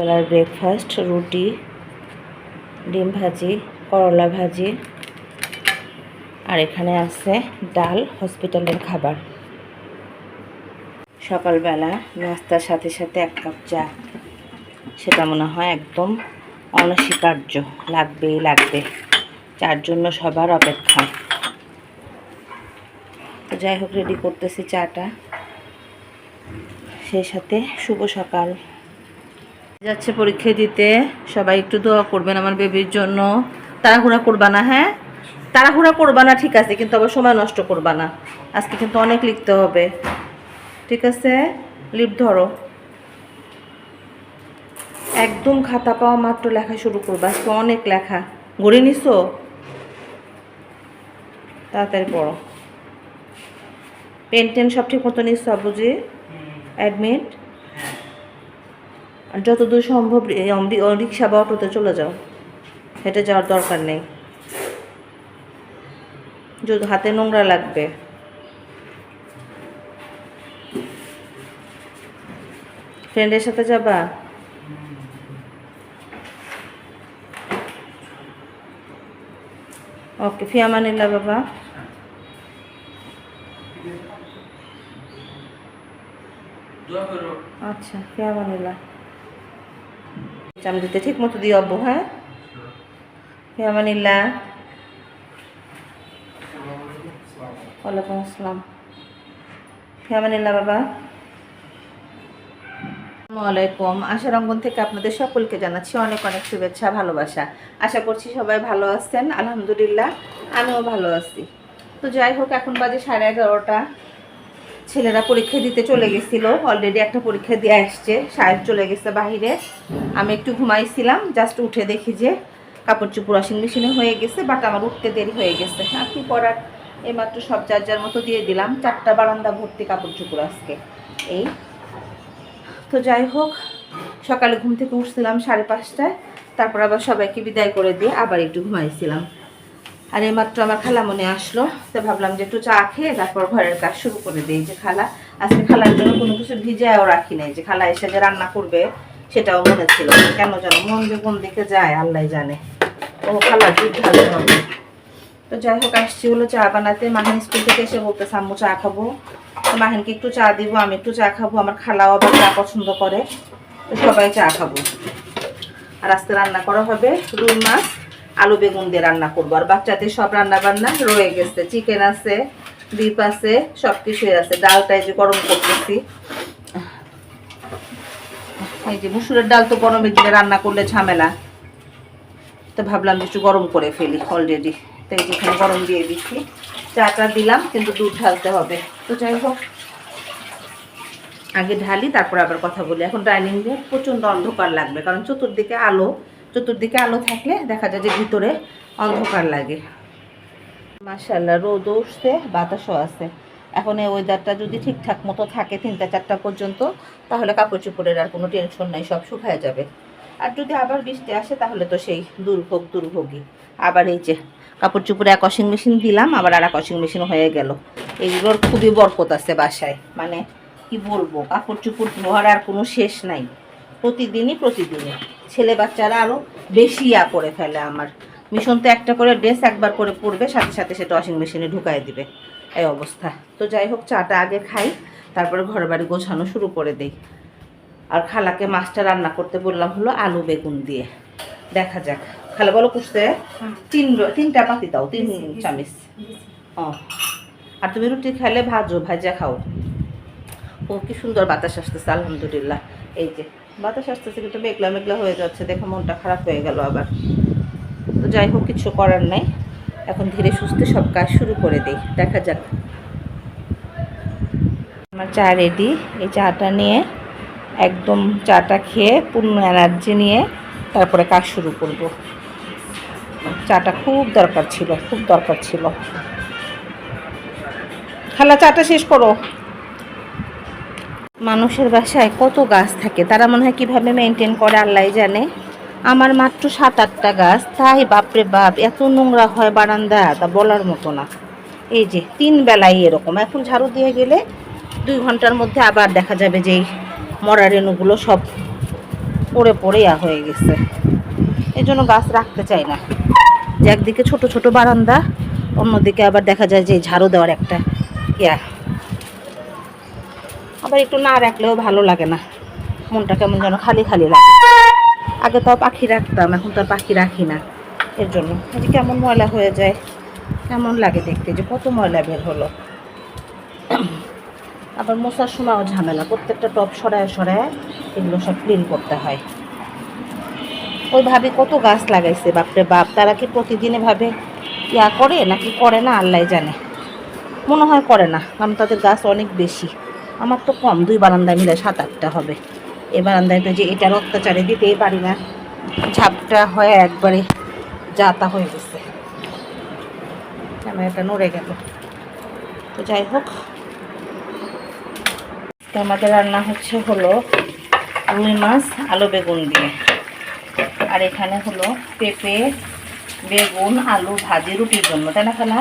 বেলার ব্রেকফাস্ট রুটি, ডিম ভাজি, করলা ভাজি, আর এখানে আছে ডাল হসপিটালের খাবার। সকালবেলা নাস্তার সাথে সাথে এক কাপ চা। সেটা মনে হয় একদম অনস্বীকার্য। লাগবেই লাগবে। চার জন্য সবার অপেক্ষা। যাই হোক রেডি করতেছি চাটা। সেই সাথে শুভ সকাল। যাচ্ছে পরীক্ষা দিতে। সবাই একটু দোয়া করবেন আমার বেবির জন্য। তাড়াহুড়া করবা না হ্যাঁ? তাড়াহুড়া করবা না ঠিক আছে কিন্তু আবার সময় নষ্ট করবা না। আজকে কিন্তু অনেক লিখতে হবে। ঠিক আছে? লিপ ধরো। একদম খাতা পাওয়া মাত্র লেখা শুরু করবা। আজকে অনেক লেখা। গড়ে নিছো? তাড়াতাড়ি পড়ো। পেন টেন সব ঠিক মতো নিচ্ছ বুঝি অ্যাডমিট? আর যতদূর সম্ভব রিক্সা বা অটোতে চলে যাও। হেঁটে যাওয়ার দরকার নেই। যদি হাতে নোংরা লাগবে। ফ্রেন্ডের সাথে যাবা? ওকে ফিয়ামানিল্লা বাবা। আচ্ছা ফিয়ামানিল্লা চাম দিতে ঠিক মতো দিয়ে অব্বু হ্যাঁ? ফিয়ামানিল্লা ওয়ালাইকুম আসসালাম। ফিয়ামানিল্লা বাবা। আসসালামাইকুম আশার অঙ্গন থেকে আপনাদের সকলকে জানাচ্ছি অনেক অনেক শুভেচ্ছা, ভালোবাসা। আশা করছি সবাই ভালো আছেন, আলহামদুলিল্লাহ। আমিও ভালো আছি। তো যাই হোক, এখন বাজে সাড়ে এগারোটা। ছেলেরা পরীক্ষা দিতে চলে গেছিল। অলরেডি একটা পরীক্ষা দিয়ে আসছে, সাহেব চলে গেছে বাহিরে। আমি একটু ঘুমাইছিলাম জাস্ট উঠে দেখি যে কাপড় চোপড় ওয়াশিং মেশিনে হয়ে গেছে বাট আমার উঠতে দেরি হয়ে গেছে। আর কি করার? এইমাত্র সব যার মতো দিয়ে দিলাম। চারটা বারান্দা ভর্তি কাপড় চোপড় আজকে। এই। তো যাই হোক, সকালে ঘুম থেকে উঠছিলাম সাড়ে পাঁচটায়। তারপর আবার সবাইকে বিদায় করে দিয়ে আবার একটু ঘুমাইছিলাম। আর এইমাত্র আমার খালা মনে আসলো, তো ভাবলাম যে একটু চা খেয়ে তারপর ঘরের কাজ শুরু করে দিই যে খালা। আজকে খালার জন্য কোনো কিছু ভিজায়ও রাখি নাই, যে খালা এসে যে রান্না করবে সেটাও মনে ছিল কেন জানো, মন যে কোন দিকে যায় আল্লাহ জানে। ও খালা দুধ ভালো হবে। তো যাই হোক, আসছি হলো চা বানাতে। মাহিন স্কুল থেকে এসে বলতে আম্মু, চা খাব। তো মাহিনকে একটু চা দিব, আমি একটু চা খাব। আমার খালাও আবার চা পছন্দ করে। সবাই চা খাব। আর আজকে রান্না করা হবে রুই মাছ। আলু বেগুন দিয়ে রান্না করব। আর বাচ্চাদের সব রান্না বান্না রয়ে গেছে। চিকেন আছে বিপ আছে সব কিছুই আছে ডালটাই যে গরম করতেছি। এই যে মুসুরের ডাল তো গরমের দিনে রান্না করলে ঝামেলা। তো ভাবলাম একটু গরম করে ফেলি অলরেডি তো এই যেখানে গরম দিয়ে দিচ্ছি। চাটা দিলাম, কিন্তু দুধ ঢালতে হবে। তো যাই হোক, আগে ঢালি, তারপর আবার কথা বলি। এখন ডাইনিং রুমে প্রচণ্ড অন্ধকার লাগবে, কারণ চতুর্দিকে আলো। চতুর্দিকে আলো থাকলে দেখা যায় যে ভিতরে অন্ধকার লাগে। মার্শাল্লাহ রোদ উঠছে, বাতাসও আছে। এখন এই ওয়েদারটা যদি ঠিকঠাক মতো থাকে তিনটা চারটা পর্যন্ত, তাহলে কাপড় চোপড়ের আর কোনো টেনশন নাই, সব শুকায় যাবে। আর যদি আবার বৃষ্টি আসে, তাহলে তো সেই দুর্ভোগ দুর্ভোগী আবার এই যে কাপড় চুপড়ে এক ওয়াশিং মেশিন দিলাম, আবার আর এক ওয়াশিং মেশিন হয়ে গেল। এইগুলোর খুবই বরকত আছে বাসায়। মানে কি বলব কাপড় চোপড় ধোয়ার আর কোনো শেষ নাই। প্রতিদিনই প্রতিদিনই। ছেলে বাচ্চারা আরও বেশি ইয়া করে ফেলে আমার। মিশন তো একটা করে ড্রেস একবার করে পরবে সাথে সাথে সেটা ওয়াশিং মেশিনে ঢুকাই দিবে। এই অবস্থা। তো যাই হোক চাটা আগে খাই তারপরে ঘর বাড়ি গোছানো শুরু করে দেই। আর খালাকে মাছটা রান্না করতে বললাম হলো আলু বেগুন দিয়ে। দেখা যাক। খালা বলো কুসতে তিন তিনটা পাতি দাও তিন চামিচ। ও। আর তুমি রুটি খাইলে ভাজো ভাজা খাও। ও কি সুন্দর বাতাস আসতেছে আলহামদুলিল্লাহ। এই যে বাতাস আসতেছে কিন্তু মেঘলা মেঘলা হয়ে যাচ্ছে। দেখে, মনটা খারাপ হয়ে গেল আবার। তো যাই হোক, কিছু করার নাই। এখন ধীরে সুস্থে সব কাজ শুরু করে দেই। দেখা যাক। আমার চা রেডি এই চাটা নিয়ে একদম চাটা খেয়ে পূর্ণ এনার্জি নিয়ে তারপরে কাজ শুরু করব। চাটা খুব দরকার ছিল, খুব দরকার ছিল। খালা, চাটা শেষ করো। মানুষের বাসায় কত গাছ থাকে? তারা মনে হয় কীভাবে মেনটেন করে আল্লাহ জানে? আমার মাত্র সাত, আটটা গাছ। তাই বাপরে বাপ, এত নোংরা হয় বারান্দা তা বলার মতো না। এই যে, তিন বেলায় এরকম। এখন ঝাড়ু দিয়ে গেলে দুই ঘণ্টার মধ্যে আবার দেখা যাবে যে মরা রেণুগুলো সব পড়ে পড়ে ইয়া হয়ে গেছে। এই জন্য গাছ রাখতে চাই না। যে একদিকে ছোট ছোট বারান্দা, অন্যদিকে আবার দেখা যায় যে ঝাড়ু দেওয়ার একটা ইয়া। আবার একটু না রাখলেও ভালো লাগে না। মনটা কেমন যেন খালি খালি লাগে। আগে তো পাখি রাখতাম, এখন তো পাখি রাখি না। এর জন্য। যে কেমন ময়লা হয়ে যায়, কেমন লাগে দেখতে যে কত ময়লা বের হলো। আবার মশার সময়ও ঝামেলা, প্রত্যেকটা টপ সরায় সরায় এগুলো সব ক্লিন করতে হয়। ওই ভাবে কত গাছ লাগাইছে, বাপরে বাপ, তারা কি প্রতিদিন এভাবে ইয়া করে নাকি করে না আল্লাহ জানে। মনে হয় করে না, কারণ তাদের গাছ অনেক বেশি। আমার তো কম, দুই বারান্দায় মিলে সাত আটটা হবে। এ বারান্দায় তো যে এটার অত্যাচারে দিতেই পারি না। ঝাপটা হয়ে একবারে যাতা হয়ে গেছে। ক্যামেরাটা নড়ে গেল। তো যাই হোক আজকে আমাদের রান্না হচ্ছে হলো রুই মাছ, আলু বেগুন দিয়ে। আর এখানে হলো পেঁপে, বেগুন, আলু ভাজি রুটির জন্য, তাই না খালা?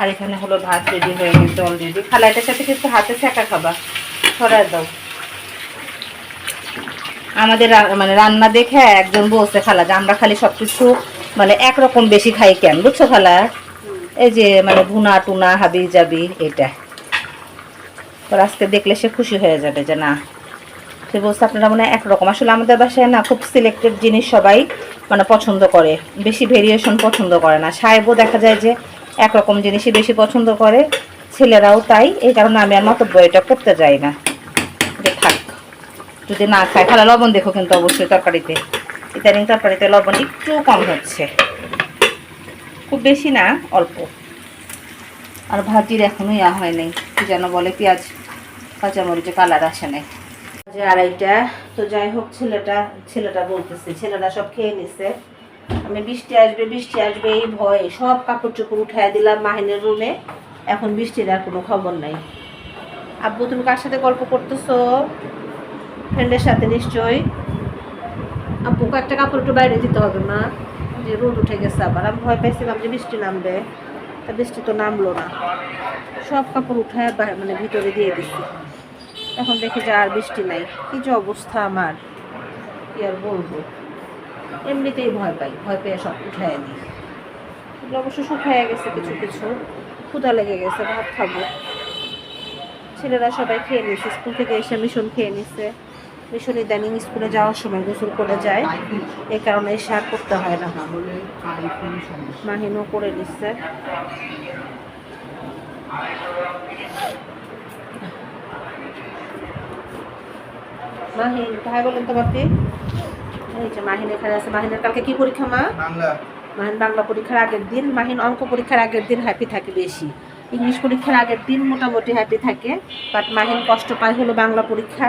আর এখানে হলো ভাত রেডি হয়ে গেছে অলরেডি খালা এটার সাথে কিন্তু হাতে ছেঁকা খাবা। ছড়ায় দাও। আমাদের মানে রান্না দেখে একজন বলছে, খালা, যে আমরা খালি সব কিছু মানে একরকম বেশি খাই কেন? বুঝছ খালা? এই যে মানে ভুনা, টুনা হাবি যাবি এটা। তো আজকে দেখলে সে খুশি হয়ে যাবে যে না। সে বলছে, আপনারা মানে একরকম। আসলে আমাদের বাসায় না খুব সিলেক্টেড জিনিস সবাই মানে পছন্দ করে। বেশি ভেরিয়েশন পছন্দ করে না। সাহেবও দেখা যায় যে একরকম জিনিসই বেশি পছন্দ করে। ছেলেরাও তাই, এই কারণে আমি আর মতো এটা করতে যাই না। যে থাক, যদি না খায়, তাহলে লবণ দেখো কিন্তু অবশ্যই তরকারিতে। ইদানিং তরকারিতে লবণ একটু কম হচ্ছে। খুব বেশি না, অল্প। আর ভাজির এখনও ইয়া হয় নাই, কি যেন বলে পেঁয়াজ কাঁচামরিচে কালার আসে নাই। যে আড়াইটা, তো যাই হোক ছেলেটা ছেলেটা বলতেছে, ছেলেটা সব খেয়ে নিছে। আমি বৃষ্টি আসবে বৃষ্টি আসবে, এই ভয়ে সব কাপড় চোপড় উঠাই দিলাম মাহিনের রুমে। এখন বৃষ্টির আর কোনো খবর নাই। আব্বু, তুমি কার সাথে গল্প করতেছো? ফ্রেন্ডের সাথে নিশ্চয়ই। আব্বু একটা কাপড় একটু বাইরে দিতে হবে না যে রোদ উঠে গেছে আবার। আমি ভয় পাইছিলাম যে বৃষ্টি নামবে। তা বৃষ্টি তো নামলো না। সব কাপড় উঠায় মানে ভিতরে দিয়ে দিচ্ছি এখন দেখি যে আর বৃষ্টি নাই। কি যে অবস্থা আমার। কি আর বলব? এমনিতেই ভয় পাই, ভয় পেয়ে সব উঠায় নিই এগুলো অবশ্য শুকায় গেছে কিছু কিছু ক্ষুদা লেগে গেছে, ভাত খাব। ছেলেরা সবাই খেয়ে নিয়েছে, স্কুল থেকে এসে মিশন খেয়ে নিচ্ছে মিশন ইদানিং স্কুলে যাওয়ার সময় গোসল করে যায়। এই কারণে সার করতে হয় না। মাহিনও করে নিচ্ছে মাহিন, ভাই বলেন তো বাপি এই যে মাহিন এখানে আছে। মাহিনের কালকে কি পরীক্ষা মা? বাংলা। মাহিন বাংলা পরীক্ষার আগের দিন মাহিন অঙ্ক পরীক্ষার আগের দিন হ্যাপি থাকে বেশি। ইংলিশ পরীক্ষার আগের দিন মোটামুটি হ্যাপি থাকে বাট মাহিন কষ্ট পায় হলো বাংলা পরীক্ষা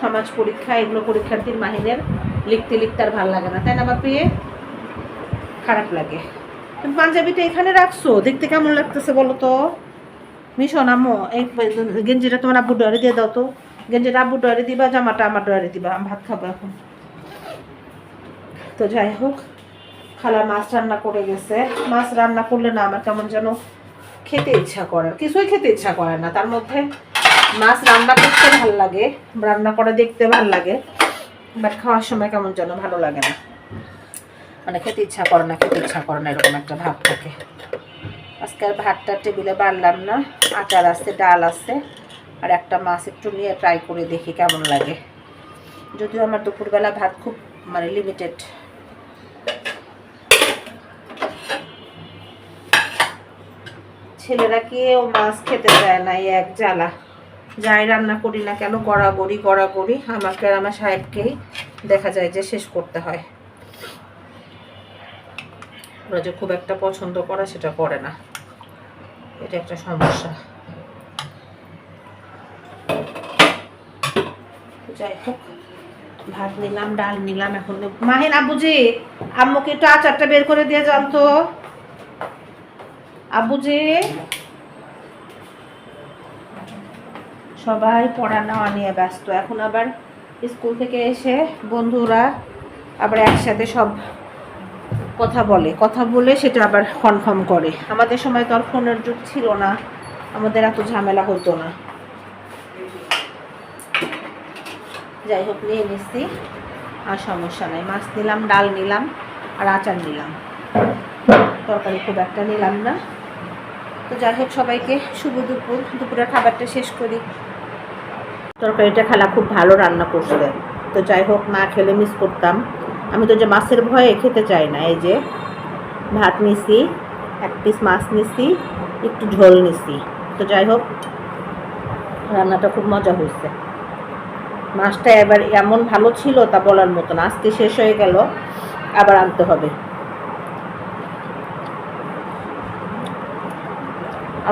সমাজ পরীক্ষা এগুলো পরীক্ষার দিন মাহিনের লিখতে লিখতে আর ভালো লাগে না। তাই না বাপি খারাপ লাগে। তুমি পাঞ্জাবিটা এখানে রাখছো? দেখতে কেমন লাগতেছে বলো তো? মিশন আম্মু এই গেঞ্জিটা তোমার আব্বু ডয়ারে দিয়ে দাও তো। গেঞ্জিটা আব্বু ডয়ারে দিবা জামাটা আমার ডয়ারে দিবা। আমি ভাত খাব এখন। তো যাই হোক, খালা মাছ রান্না করে গেছে। মাছ রান্না করলে না আমার কেমন যেন খেতে ইচ্ছা করে, কিছুই খেতে ইচ্ছা করে না। তার মধ্যে মাছ রান্না করতে ভালো লাগে, রান্না করে দেখতে ভালো লাগে বাট খাওয়ার সময় কেমন যেন ভালো লাগে না। মানে খেতে ইচ্ছা করে না, খেতে ইচ্ছা করে না, এরকম একটা ভাব থাকে। আজকে আর ভাতটা টেবিলে বাড়লাম না, আচার আছে, ডাল আছে, আর একটা মাছ একটু নিয়ে ট্রাই করে দেখি কেমন লাগে। যদিও আমার দুপুরবেলা ভাত খুব মানে লিমিটেড ছেলেরা কেউ মাছ খেতে চায় না, এই এক জ্বালা। যাই রান্না করি না কেন, গড়াগড়ি গড়াগড়ি। আমাকে আর আমার সাহেবকেই দেখা যায় যে শেষ করতে হয়। ওরা যে খুব একটা পছন্দ করে, সেটা করে না। এটা একটা সমস্যা। যাই হোক, ভাত নিলাম, ডাল নিলাম, এখন মাহিন আব্বুজি, আম্মুকে একটু আচারটা বের করে দিয়ে যান তো আব্বুজি সবাই পড়া নিয়ে ব্যস্ত। এখন আবার স্কুল থেকে এসে বন্ধুরা আবার একসাথে সব কথা বলে। কথা বলে সেটা আবার কনফার্ম করে। আমাদের সময় তো আর ফোনের যুগ ছিল না। আমাদের এত ঝামেলা হতো না। যাই হোক, নিয়ে নিচ্ছি। আর সমস্যা নাই। মাছ নিলাম, ডাল নিলাম আর আচার নিলাম। তরকারি খুব একটা নিলাম না। তো যাই হোক, সবাইকে শুভ দুপুর। দুপুরের খাবারটা শেষ করি। তরকারিটা খালা খুব ভালো রান্না করছে। তো যাই হোক, না খেলে মিস করতাম। আমি তো যে মাছের ভয়ে খেতে চাই না, এই যে ভাত নিছি, এক পিস মাছ নিছি, একটু ঝোল নিছি। তো যাই হোক, রান্নাটা খুব মজা হয়েছে। মাছটা এবার এমন ভালো ছিল তা বলার মতো না। আজকে শেষ হয়ে গেল, আবার আনতে হবে।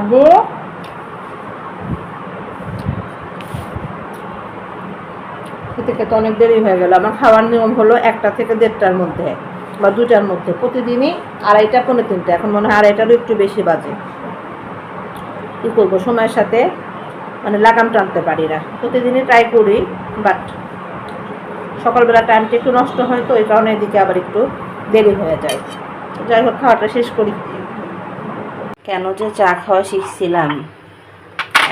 আব্বু? খেতে খেতে অনেক দেরি হয়ে গেল। আমার খাওয়ার নিয়ম হলো একটা থেকে দেড়টার মধ্যে বা দুটার মধ্যে। প্রতিদিনই আড়াইটা পনেরো তিনটা। এখন মনে হয় আড়াইটারও একটু বেশি বাজে। কী করব? সময়ের সাথে মানে লাগাম টানতে পারি না। প্রতিদিনই ট্রাই করি বাট সকালবেলা টাইমটা একটু নষ্ট হয় তো ওই কারণে এদিকে আবার একটু দেরি হয়ে যায়। যাই হোক, খাওয়াটা শেষ করি। কেন যে চা খাওয়া শিখছিলাম।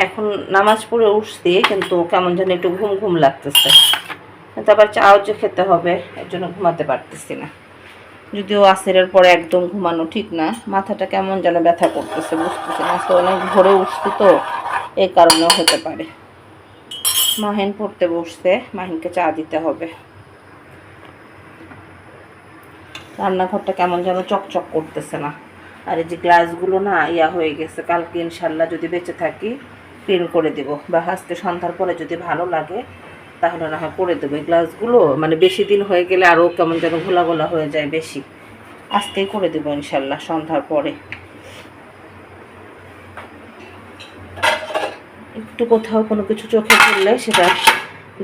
এখন নামাজ পড়ে উঠছি, কিন্তু কেমন যেন একটু ঘুম ঘুম লাগতেছে। আবার চাও যে খেতে হবে, এর জন্য ঘুমাতে পারতেছি না। যদিও আসেরের পরে একদম ঘুমানো ঠিক না, মাথাটা কেমন যেন ব্যথা করতেছে, বুঝতেছি না। তো অনেক ভোরে উঠছি তো এই কারণেও হতে পারে। মাহিন পড়তে বসতে মাহিনকে চা দিতে হবে। রান্নাঘরটা কেমন যেন চকচক করতেছে না। আর এই যে গ্লাসগুলো না ইয়া হয়ে গেছে, কালকে ইনশাল্লাহ যদি বেঁচে থাকি ক্লিন করে দেব। বা আজকে সন্ধ্যার পরে যদি ভালো লাগে, তাহলে না হয় করে দেবো। এই গ্লাসগুলো মানে বেশি দিন হয়ে গেলে আরও কেমন যেন ঘোলা ঘোলা হয়ে যায় বেশি। আজকেই করে দেবো ইনশাল্লাহ সন্ধ্যার পরে। একটু কোথাও কোনো কিছু চোখে পড়লে সেটা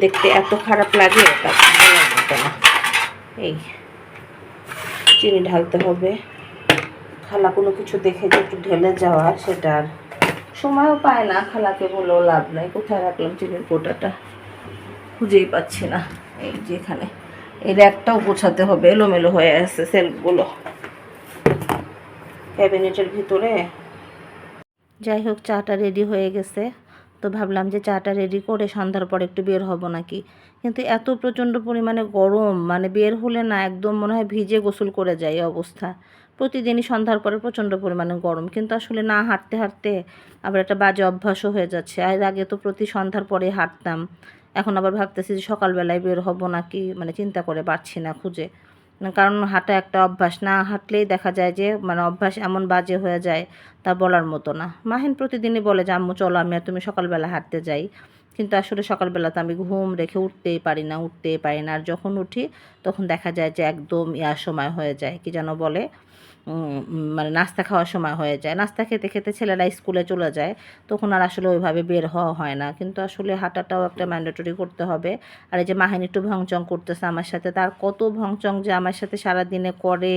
দেখতে এত খারাপ লাগে এই, চিনি ঢালতে হবে। খালা কোনো কিছু দেখে যে একটু ঢেলে যাওয়া, সেটা আর সময়ও পায় না। খালাকে বলেও লাভ নাই। কোথায় রাখলাম চিনির কোটাটা খুঁজেই পাচ্ছি না। এই যে এখানে। এই র্যাকটাও গোছাতে হবে। এলোমেলো হয়ে আছে সেলফগুলো ক্যাবিনেটের ভিতরে। যাই হোক, চাটা রেডি হয়ে গেছে। তো ভাবলাম যে চাটা রেডি করে সন্ধ্যার পর একটু বের হব নাকি। কিন্তু এত প্রচণ্ড পরিমাণে গরম মানে বের হলে না একদম মনে হয় ভিজে গোসল করে যায় অবস্থা। প্রতিদিনই সন্ধ্যার পরে প্রচণ্ড পরিমাণে গরম। কিন্তু আসলে না হাঁটতে হাঁটতে আবার একটা বাজে অভ্যাসও হয়ে যাচ্ছে। আর আগে তো প্রতি সন্ধ্যার পরে হাঁটতাম। এখন আবার ভাবতেছি যে সকালবেলায় বের হব নাকি মানে চিন্তা করে পারছি না খুঁজে। কারণ হাঁটা একটা অভ্যাস। না হাঁটলেই দেখা যায় যে মানে অভ্যাস এমন বাজে হয়ে যায় তা বলার মতো না। মাহিন প্রতিদিনই বলে যে, আম্মু, চলো, আমি আর তুমি সকালবেলা হাঁটতে যাই। কিন্তু আসলে সকালবেলা তো আমি ঘুম রেখে উঠতেই পারি না, উঠতেই পারি না। আর যখন উঠি, তখন দেখা যায় যে একদম ইয়ার সময় হয়ে যায়। কি যেন বলে? মানে নাস্তা খাওয়ার সময় হয়ে যায়। নাস্তা খেতে খেতে ছেলেরা স্কুলে চলে যায়, তখন আর আসলে ওইভাবে বের হওয়া হয় না। কিন্তু আসলে হাঁটাটাও একটা ম্যান্ডেটরি করতে হবে। আর এই যে মাহিন একটু ভংচং করতেছে আমার সাথে, তার কত ভংচং যে আমার সাথে সারা দিনে করে।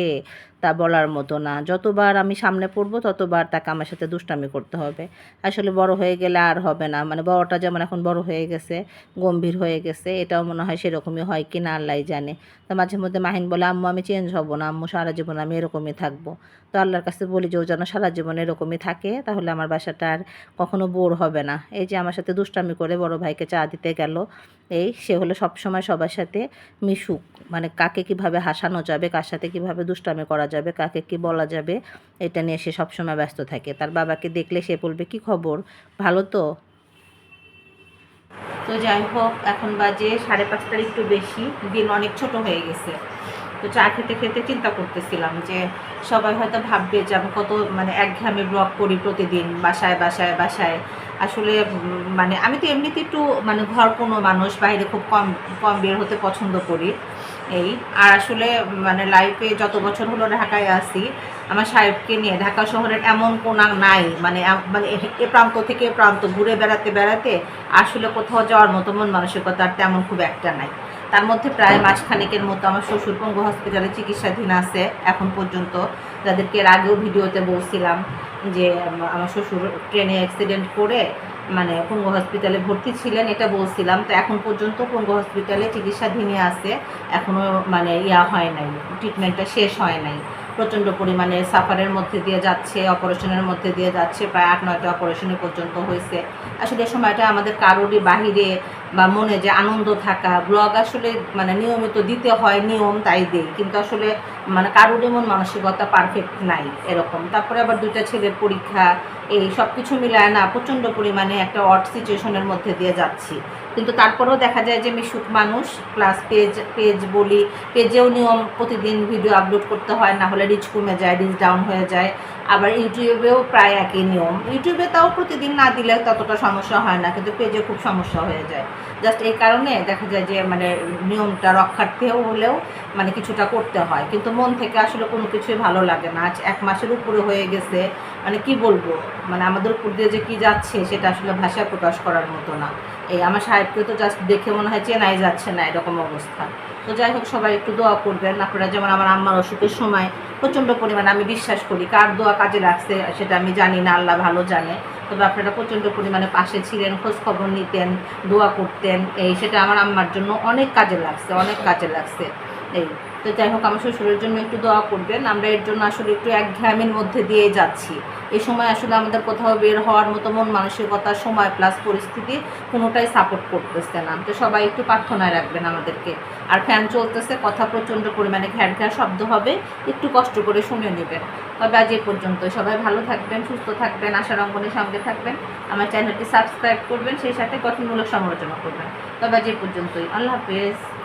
তা বলার মতো না। যতবার আমি সামনে পড়ব, ততবার তাকে আমার সাথে দুষ্টামি করতে হবে। আসলে বড় হয়ে গেলে আর হবে না। মানে বড়টা যেমন এখন বড় হয়ে গেছে, গম্ভীর হয়ে গেছে, এটাও মনে হয় সেরকমই হয় কি না আল্লাহ জানে। তো মাঝে মধ্যে মাহিন বলে, আম্মু, আমি চেঞ্জ হব না, আম্মু, সারা জীবন আমি এরকমই থাকব। তো আল্লাহর কাছে বলি, যে ও যেন সারা জীবন এরকমই থাকে, তাহলে আমার বাসাটা আর কখনো বোর হবে না। এই যে আমার সাথে দুষ্টামি করে বড় ভাইকে চা দিতে গেল, এই সে হলো সবসময় সবার সাথে মিশুক। মানে কাকে কীভাবে হাসানো যাবে, কার সাথে কীভাবে দুষ্টামি করা যাবে, কাকে কি বলা যাবে, এটা নিয়ে সে সবসময় ব্যস্ত থাকে। তার বাবাকে দেখলে সে বলবে, কি খবর? ভালো তো? তো যাই হোক, এখন বাজে সাড়ে পাঁচটার একটু বেশি, দিন অনেক ছোট হয়ে গেছে। তো চা খেতে খেতে চিন্তা করতেছিলাম যে, সবাই হয়তো ভাববে যে আমি কত মানে একঘেয়েমি ব্লগ করি প্রতিদিন, বাসায় বাসায় বাসায়। আসলে মানে আমি তো এমনিতে একটু মানে ঘর কোনো মানুষ, বাইরে খুব কম কম বের হতে পছন্দ করি। এই। আর আসলে মানে লাইফে যত বছর হলো ঢাকায় আসি আমার সাহেবকে নিয়ে ঢাকা শহরের এমন কোনা নাই। মানে মানে এ- প্রান্ত থেকে এ প্রান্ত ঘুরে বেড়াতে বেড়াতে আসলে কোথাও যাওয়ার মতো মন মানসিকতা আর তেমন খুব একটা নাই। তার মধ্যে প্রায় মাসখানেকের মতো আমার শ্বশুর পঙ্গু হসপিটালে চিকিৎসাধীন আছে এখন পর্যন্ত। যাদেরকে এর আগেও ভিডিওতে বলছিলাম যে আমার শ্বশুর ট্রেনে অ্যাক্সিডেন্ট করে মানে পঙ্গু হসপিটালে ভর্তি ছিলেন এটা বলছিলাম। তো এখন পর্যন্ত পঙ্গু হসপিটালে চিকিৎসাধীনে আছে এখনও মানে ইয়া হয় নাই ট্রিটমেন্টটা শেষ হয় নাই। প্রচণ্ড পরিমাণে সাফারের মধ্যে দিয়ে যাচ্ছে, অপারেশনের মধ্যে দিয়ে যাচ্ছে, প্রায় আট, নয়টা অপারেশনে পর্যন্ত হয়েছে। আসলে এই সময়টা আমাদের কারোরই বাহিরে বা মনে যে আনন্দ থাকা, ব্লগ আসলে মানে নিয়মিত দিতে হয় নিয়ম তাই দিই, কিন্তু আসলে মানে কারোর এমন মানসিকতা পারফেক্ট নাই এরকম। তারপরে আবার দুইটা ছেলের পরীক্ষা, এই সব কিছু মিলায় না প্রচণ্ড পরিমাণে একটা অট সিচুয়েশনের মধ্যে দিয়ে যাচ্ছি। কিন্তু তারপরেও দেখা যায় যে মিশুক মানুষ প্লাস পেজ পেজ বলি পেজেও নিয়ম প্রতিদিন ভিডিও আপলোড করতে হয়, না হলে রিচ কমে যায় রিচ ডাউন হয়ে যায়। আবার ইউটিউবেও প্রায় একই নিয়ম। ইউটিউবে তাও প্রতিদিন না দিলে ততটা সমস্যা হয় না, কিন্তু পেজে খুব সমস্যা হয়ে যায়। জাস্ট এই কারণে দেখা যায় যে মানে নিয়মটা রক্ষার্থেও হলেও মানে কিছুটা করতে হয়। কিন্তু মন থেকে আসলে কোনো কিছুই ভালো লাগে না। আজ এক মাসের উপরে হয়ে গেছে মানে কি বলব? মানে আমাদের উপর দিয়ে যে কী যাচ্ছে, সেটা আসলে ভাষায় প্রকাশ করার মতো না। এই আমার সাহেবকে তো জাস্ট দেখে মনে হয় চেনাই যাচ্ছে না এরকম অবস্থা। তো যাই হোক, সবাই একটু দোয়া করবেন। আপনারা যেমন আমার আম্মার অসুখের সময় প্রচণ্ড পরিমাণে আমি বিশ্বাস করি। কার দোয়া কাজে লাগছে, সেটা আমি জানি না, আল্লাহ ভালো জানে। তবে আপনারা প্রচণ্ড পরিমাণে পাশে ছিলেন, খোঁজখবর নিতেন, দোয়া করতেন, এই সেটা আমার আম্মার জন্য অনেক কাজে লাগছে, অনেক কাজে লাগছে, এই। তো যাই হোক, আমার শ্বশুরের জন্য একটু দোয়া করবেন। আমরা এর জন্য আসলে একটু একঘেয়ামির মধ্যে দিয়ে যাচ্ছি। এই সময় আসলে আমাদের কোথাও বের হওয়ার মতো মন মানসিকতা সময় প্লাস পরিস্থিতি কোনোটাই সাপোর্ট করতেছে না। তো সবাই একটু প্রার্থনায় রাখবেন আমাদেরকে। আর ফ্যান চলতেছে, কথা প্রচণ্ড পরিমাণে ঘ্যার ঘ্যার শব্দ হবে, একটু কষ্ট করে শুনে নেবেন। তবে আজ এ পর্যন্ত সবাই ভালো থাকবেন, সুস্থ থাকবেন আশার অঙ্গনের সঙ্গে থাকবেন। আমার চ্যানেলটি সাবস্ক্রাইব করবেন, সেই সাথে গঠনমূলক সমালোচনা করবেন। তবে আজ এ পর্যন্তই। আল্লাহ হাফেজ।